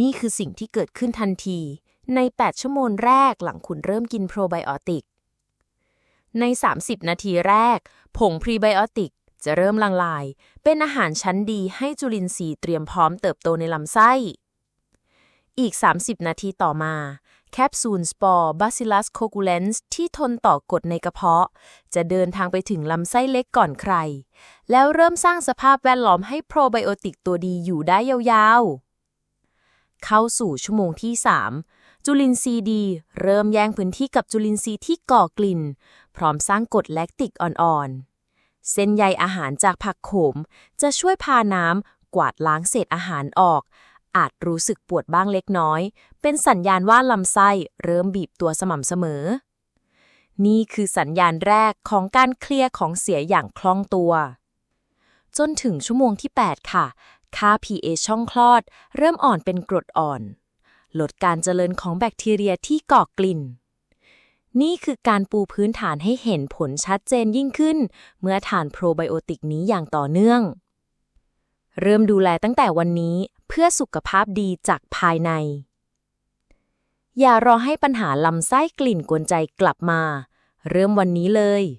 นี่คือสิ่งที่เกิดขึ้นทันที ใน 8 ชั่วโมงแรกหลังคุณเริ่มกินโปรไบโอติก ใน 30 นาทีแรก ผงพรีไบโอติกจะเริ่มละลาย เป็นอาหารชั้นดีให้จุลินทรีย์เตรียมพร้อมเติบโตในลำไส้ อีก 30 นาทีต่อมา แคปซูลสปอร์ Bacillus coagulans ที่ทนต่อกดในกระเพาะ จะเดินทางไปถึงลำไส้เล็กก่อนใคร แล้วเริ่มสร้างสภาพแวดล้อมให้โปรไบโอติกตัวดีอยู่ได้ยาวๆ เข้าสู่ชั่วโมงที่ 3 จุลินทรีย์ดี เริ่มแย่งพื้นที่กับจุลินทรีย์ที่ก่อกลิ่น พร้อมสร้างกรดแลคติกอ่อนๆ เส้นใยอาหารจากผักโขม จะช่วยพาน้ำกวาดล้างเศษอาหารออก อาจรู้สึกปวดบ้างเล็กน้อย เป็นสัญญาณว่าลำไส้เริ่มบีบตัวสม่ำเสมอ นี่คือสัญญาณแรกของการเคลียร์ของเสียอย่างคล่องตัวจนถึงชั่วโมงที่ 8 ค่ะ ค่า pH ช่องคลอด เริ่มอ่อนเป็นกรดอ่อน ลดการเจริญของแบคทีเรียที่ก่อกลิ่น นี่คือการปูพื้นฐานให้เห็นผลชัดเจนยิ่งขึ้น เมื่อทานโปรไบโอติกนี้อย่างต่อเนื่อง เริ่มดูแลตั้งแต่วันนี้เพื่อสุขภาพดีจากภายใน อย่ารอให้ปัญหาลำไส้กลิ่นกวนใจกลับมา เริ่มวันนี้เลย